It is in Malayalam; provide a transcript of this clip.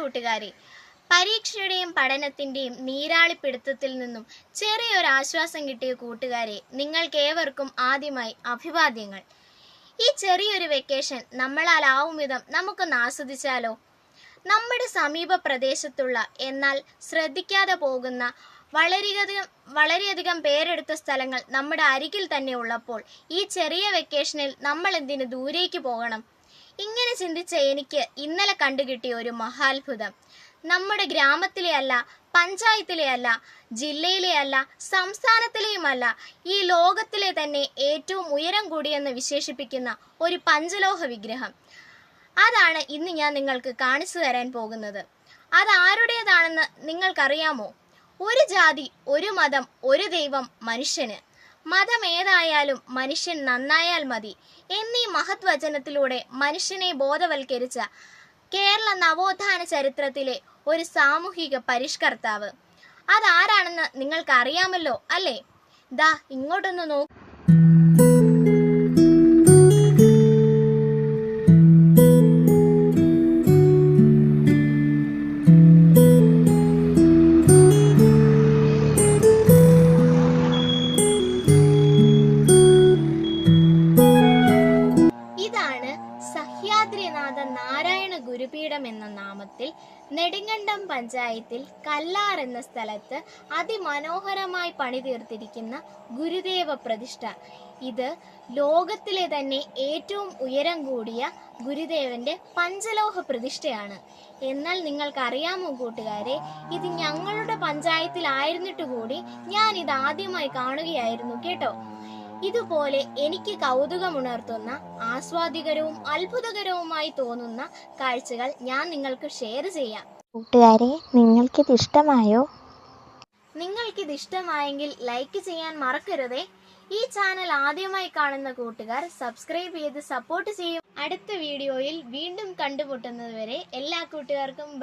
കൂട്ടുകാരെ. പരീക്ഷയുടെയും പഠനത്തിന്റെയും നീരാളിപ്പിടുത്തത്തിൽ നിന്നും ചെറിയൊരു ആശ്വാസം കിട്ടിയ കൂട്ടുകാരെ നിങ്ങൾക്കേവർക്കും ആദ്യമായി അഭിവാദ്യങ്ങൾ. ഈ ചെറിയൊരു വെക്കേഷൻ നമ്മളാലാവും വിധം നമുക്കൊന്ന് ആസ്വദിച്ചാലോ? നമ്മുടെ സമീപ പ്രദേശത്തുള്ള എന്നാൽ ശ്രദ്ധിക്കാതെ പോകുന്ന വളരെയധികം വളരെയധികം പേരെടുത്ത സ്ഥലങ്ങൾ നമ്മുടെ അരികിൽ തന്നെ ഉള്ളപ്പോൾ ഈ ചെറിയ വെക്കേഷനിൽ നമ്മൾ എന്തിനു ദൂരേക്ക് പോകണം? ഇങ്ങനെ ചിന്തിച്ച എനിക്ക് ഇന്നലെ കണ്ടുകിട്ടിയ ഒരു മഹാത്ഭുതം. നമ്മുടെ ഗ്രാമത്തിലെ അല്ല പഞ്ചായത്തിലെ അല്ല ജില്ലയിലെ അല്ല സംസ്ഥാനത്തിലെയുമല്ല ഈ ലോകത്തിലെ തന്നെ ഏറ്റവും ഉയരം കൂടിയെന്ന് വിശേഷിപ്പിക്കുന്ന ഒരു പഞ്ചലോഹ വിഗ്രഹം. അതാണ് ഇന്ന് ഞാൻ നിങ്ങൾക്ക് കാണിച്ചു തരാൻ പോകുന്നത്. അത് ആരുടേതാണെന്ന് നിങ്ങൾക്കറിയാമോ? ഒരു ജാതി ഒരു മതം ഒരു ദൈവം മനുഷ്യന്. മതം ഏതായാലും മനുഷ്യൻ നന്നായാൽ മതി എന്നീ മഹത്വചനത്തിലൂടെ മനുഷ്യനെ ബോധവൽക്കരിച്ച കേരള നവോത്ഥാന ചരിത്രത്തിലെ ഒരു സാമൂഹിക പരിഷ്കർത്താവ്. അതാരാണെന്ന് നിങ്ങൾക്ക് അറിയാമല്ലോ അല്ലേ? ദാ ഇങ്ങോട്ടൊന്ന് നോക്കൂ. ഗുരുപീഠം എന്ന നാമത്തിൽ നെടുങ്കണ്ടം പഞ്ചായത്തിൽ കല്ലാർ എന്ന സ്ഥലത്ത് അതിമനോഹരമായി പണിതീർത്തിരിക്കുന്ന ഗുരുദേവ പ്രതിഷ്ഠ. ഇത് ലോകത്തിലെ തന്നെ ഏറ്റവും ഉയരം കൂടിയ ഗുരുദേവന്റെ പഞ്ചലോഹ പ്രതിഷ്ഠയാണ്. എന്നാൽ നിങ്ങൾക്കറിയാമോ കൂട്ടുകാരെ ഇത് ഞങ്ങളുടെ പഞ്ചായത്തിലായിരുന്നിട്ട് കൂടി ഞാൻ ഇത് ആദ്യമായി കാണുകയായിരുന്നു കേട്ടോ. ഇതുപോലെ എനിക്ക് കൗതുകമുണർത്തുന്ന ആസ്വാദികരവും അത്ഭുതകരവുമായി തോന്നുന്ന കാഴ്ചകൾ ഞാൻ നിങ്ങൾക്ക് ഷെയർ ചെയ്യാം. കൂട്ടുകാരെ നിങ്ങൾക്കിത് ഇഷ്ടമായോ? നിങ്ങൾക്കിത് ഇഷ്ടമായെങ്കിൽ ലൈക്ക് ചെയ്യാൻ മറക്കരുതേ. ഈ ചാനൽ ആദ്യമായി കാണുന്ന കൂട്ടുകാർ സബ്സ്ക്രൈബ് ചെയ്ത് സപ്പോർട്ട് ചെയ്യും. അടുത്ത വീഡിയോയിൽ വീണ്ടും കണ്ടുമുട്ടുന്നതുവരെ എല്ലാ കൂട്ടുകാർക്കും ബൈ